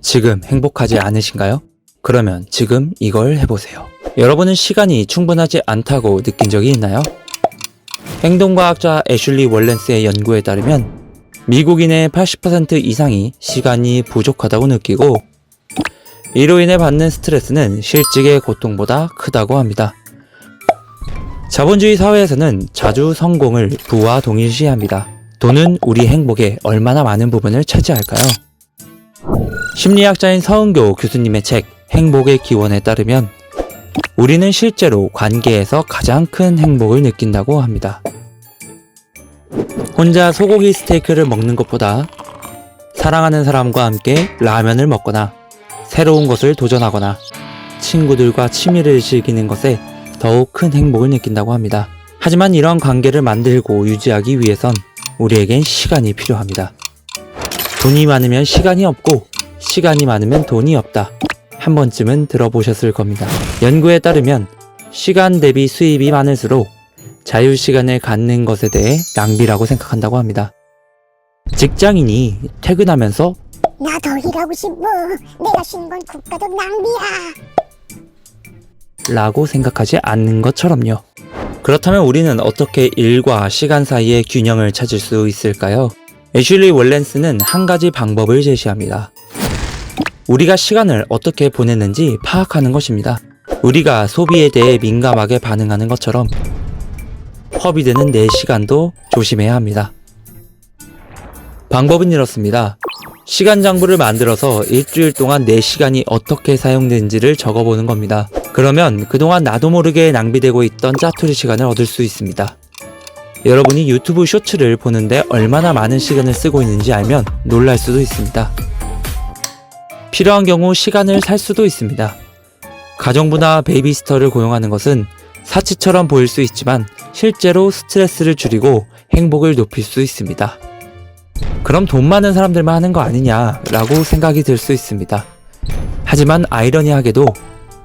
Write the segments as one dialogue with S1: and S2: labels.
S1: 지금 행복하지 않으신가요? 그러면 지금 이걸 해보세요. 여러분은 시간이 충분하지 않다고 느낀 적이 있나요? 행동과학자 애슐리 월렌스의 연구에 따르면 미국인의 80% 이상이 시간이 부족하다고 느끼고 이로 인해 받는 스트레스는 실직의 고통보다 크다고 합니다. 자본주의 사회에서는 자주 성공을 부와 동일시합니다. 돈은 우리 행복의 얼마나 많은 부분을 차지할까요? 심리학자인 서은교 교수님의 책 행복의 기원에 따르면 우리는 실제로 관계에서 가장 큰 행복을 느낀다고 합니다. 혼자 소고기 스테이크를 먹는 것보다 사랑하는 사람과 함께 라면을 먹거나 새로운 것을 도전하거나 친구들과 취미를 즐기는 것에 더욱 큰 행복을 느낀다고 합니다. 하지만 이런 관계를 만들고 유지하기 위해선 우리에겐 시간이 필요합니다. 돈이 많으면 시간이 없고 시간이 많으면 돈이 없다. 한 번쯤은 들어보셨을 겁니다. 연구에 따르면 시간 대비 수입이 많을수록 자유 시간을 갖는 것에 대해 낭비라고 생각한다고 합니다. 직장인이 퇴근하면서
S2: 나 더 일하고 싶어. 내가 쉬는 건 국가적 낭비야.
S1: 라고 생각하지 않는 것처럼요. 그렇다면 우리는 어떻게 일과 시간 사이의 균형을 찾을 수 있을까요? 애슐리 월렌스는 한 가지 방법을 제시합니다. 우리가 시간을 어떻게 보내는지 파악하는 것입니다. 우리가 소비에 대해 민감하게 반응하는 것처럼 허비되는 내 시간도 조심해야 합니다. 방법은 이렇습니다. 시간 장부를 만들어서 일주일 동안 내 시간이 어떻게 사용된지를 적어보는 겁니다. 그러면 그동안 나도 모르게 낭비되고 있던 짜투리 시간을 얻을 수 있습니다. 여러분이 유튜브 쇼츠를 보는데 얼마나 많은 시간을 쓰고 있는지 알면 놀랄 수도 있습니다. 필요한 경우 시간을 살 수도 있습니다. 가정부나 베이비시터를 고용하는 것은 사치처럼 보일 수 있지만 실제로 스트레스를 줄이고 행복을 높일 수 있습니다. 그럼 돈 많은 사람들만 하는 거 아니냐라고 생각이 들 수 있습니다. 하지만 아이러니하게도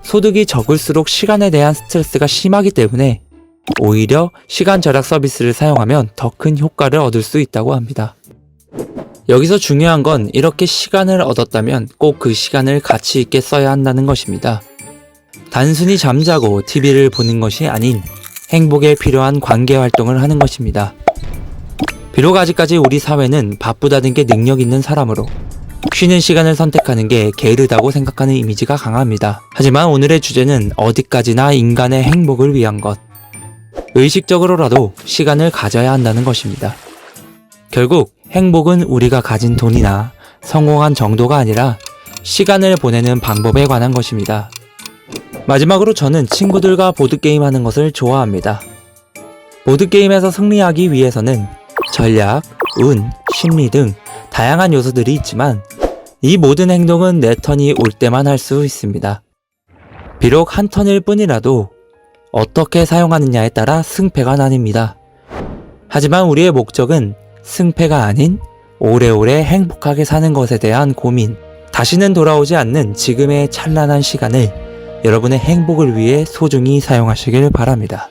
S1: 소득이 적을수록 시간에 대한 스트레스가 심하기 때문에 오히려 시간 절약 서비스를 사용하면 더 큰 효과를 얻을 수 있다고 합니다. 여기서 중요한 건 이렇게 시간을 얻었다면 꼭 그 시간을 가치 있게 써야 한다는 것입니다. 단순히 잠자고 TV를 보는 것이 아닌 행복에 필요한 관계 활동을 하는 것입니다. 비록 아직까지 우리 사회는 바쁘다는 게 능력 있는 사람으로 쉬는 시간을 선택하는 게 게으르다고 생각하는 이미지가 강합니다. 하지만 오늘의 주제는 어디까지나 인간의 행복을 위한 것. 의식적으로라도 시간을 가져야 한다는 것입니다. 결국 행복은 우리가 가진 돈이나 성공한 정도가 아니라 시간을 보내는 방법에 관한 것입니다. 마지막으로 저는 친구들과 보드게임 하는 것을 좋아합니다. 보드게임에서 승리하기 위해서는 전략, 운, 심리 등 다양한 요소들이 있지만 이 모든 행동은 내 턴이 올 때만 할 수 있습니다. 비록 한 턴일 뿐이라도 어떻게 사용하느냐에 따라 승패가 나뉩니다. 하지만 우리의 목적은 승패가 아닌 오래오래 행복하게 사는 것에 대한 고민, 다시는 돌아오지 않는 지금의 찬란한 시간을 여러분의 행복을 위해 소중히 사용하시길 바랍니다.